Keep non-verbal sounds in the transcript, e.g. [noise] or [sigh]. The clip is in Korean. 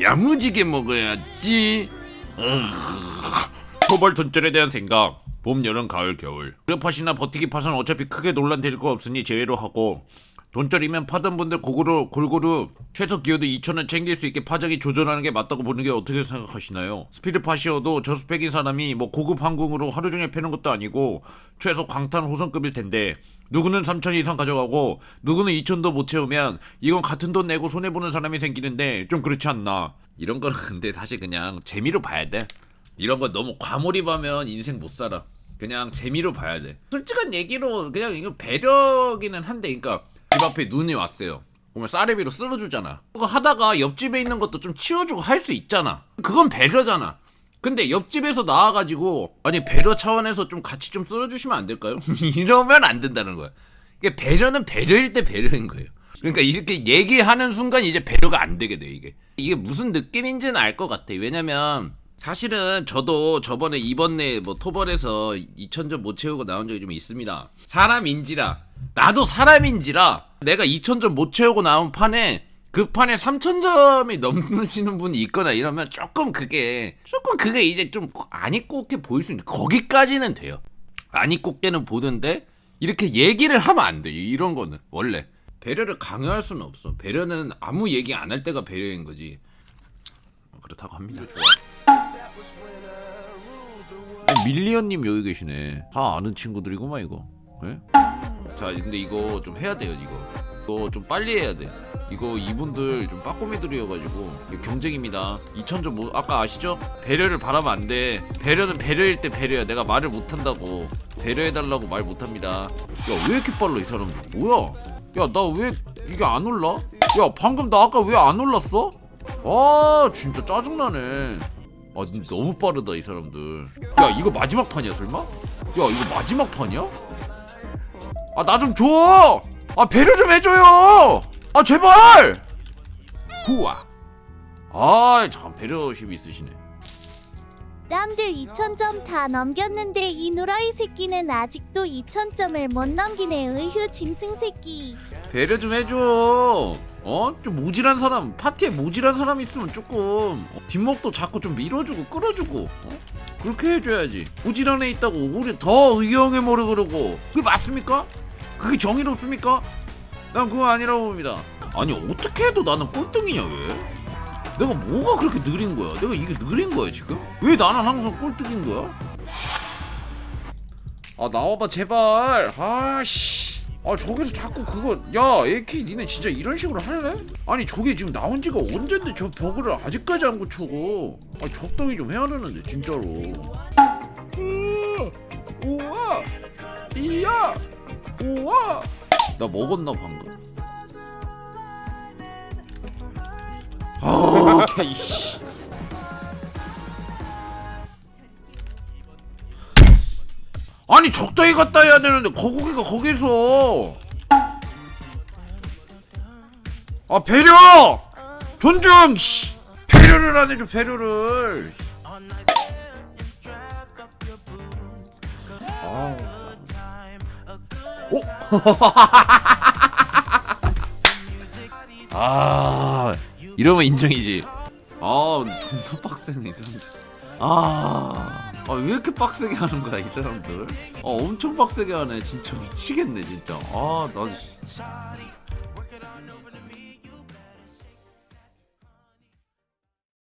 야무지게 먹어야지. 토벌 돈줄에 대한 생각. 봄, 여름, 가을, 겨울. 그래팟이나 버티기 팟은 어차피 크게 논란될 거 없으니 제외로 하고 돈줄이면 파던 분들 고구로 골고루 최소 기여도 2천원 챙길 수 있게 파장이 조절하는 게 맞다고 보는 게 어떻게 생각하시나요? 스피드 팟이어도 저스펙인 사람이 뭐 고급 항공으로 하루 종일 패는 것도 아니고 최소 광탄 호선급일 텐데 누구는 3천 이상 가져가고 누구는 2천도 못 채우면 이건 같은 돈 내고 손해 보는 사람이 생기는데 좀 그렇지 않나? 이런 거는 근데 사실 그냥 재미로 봐야 돼. 이런 거 너무 과몰입하면 인생 못 살아. 그냥 재미로 봐야 돼. 솔직한 얘기로 그냥 이거 배려기는 한데, 그러니까 집 앞에 눈이 왔어요. 그러면 쌀레비로 쓸어주잖아. 그거 하다가 옆집에 있는 것도 좀 치워주고 할 수 있잖아. 그건 배려잖아. 근데 옆집에서 나와가지고 아니 배려 차원에서 좀 같이 좀 쓸어주시면 안 될까요? [laughs] 이러면 안 된다는 거야. 이게 배려는 배려일 때 배려인 거예요. 그러니까 이렇게 얘기하는 순간 이제 배려가 안 되게 돼 이게. 이게 무슨 느낌인지는 알 것 같아. 왜냐면 사실은 저도 저번에 이번에 뭐 토벌에서 2천점 못 채우고 나온 적이 좀 있습니다. 사람인지라 나도 사람인지라 내가 2천점 못 채우고 나온 판에 그 판에 3천점이 넘으시는 분이 있거나 이러면 조금 그게 조금 그게 이제 좀안 입고게 보일 수 있는 거기까지는 돼요. 안 입고게는 보는데 이렇게 얘기를 하면 안 돼. 이런 거는 원래 배려를 강요할 수는 없어. 배려는 아무 얘기 안 할 때가 배려인 거지. 뭐 그렇다고 합니다. 어, 밀리언님 여기 계시네. 다 아는 친구들이구만 이거. 예? 자 근데 이거 좀 해야 돼요 이거. 이거 좀 빨리 해야 돼. 이거 이분들 좀 빠꼬미들이어가지고 경쟁입니다. 2천점 뭐 아까 아시죠? 배려를 바라면 안 돼. 배려는 배려일 때 배려야. 내가 말을 못한다고 배려해달라고 말 못합니다. 야 왜 이렇게 빨라 이 사람들? 뭐야? 야 나 왜 이게 안 올라? 야 방금 나 아까 왜 안 올랐어? 아 진짜 짜증나네. 아 너무 빠르다 이 사람들. 야 이거 마지막 판이야 설마? 야 이거 마지막 판이야? 아 나 좀 줘! 아 배려 좀 해줘요! 아 제발! 후아. 아참 배려심이 있으시네. 남들 2,000점 다 넘겼는데 이 노라이 새끼는 아직도 2,000점을 못 넘기네 의휴 짐승 새끼 배려 좀 해줘. 어? 좀 모질한 사람, 파티에 모질한 사람 있으면 조금 어, 뒷목도 자꾸 좀 밀어주고 끌어주고 어? 그렇게 해줘야지. 모질한 애 있다고 우리 더 의형해 모르 그러고 그게 맞습니까? 그게 정의롭습니까? 난 그거 아니라고 봅니다. 아니 어떻게 해도 나는 꼴등이냐 왜? 내가 뭐가 그렇게 느린 거야? 내가 이게 느린 거야 지금? 왜 나는 항상 꼴등인 거야? 아 나와봐 제발 아씨 아 저기서 자꾸 그거 야 AK 니네 진짜 이런 식으로 할래? 아니 저게 지금 나온 지가 언젠데 저 버그를 아직까지 안 고쳐고 아 적당히 좀 해야 되는데 진짜로 으, 우와 이야 우와 나 먹었나 방금 아 이씨. 아니 적당히 갔다 해야 되는데 거북이가 거기서. 아 배려! 존중! 씨. 배려를 안 해줘 배려를. 아. 오? [laughs] [laughs] 아 이러면 인정이지 아 존나 빡세네 이 사람들 아, 아, 왜 이렇게 빡세게 하는 거야, 이 사람들? 아, 엄청 빡세게 하네. 진짜 미치겠네, 진짜. 아, 나, 씨.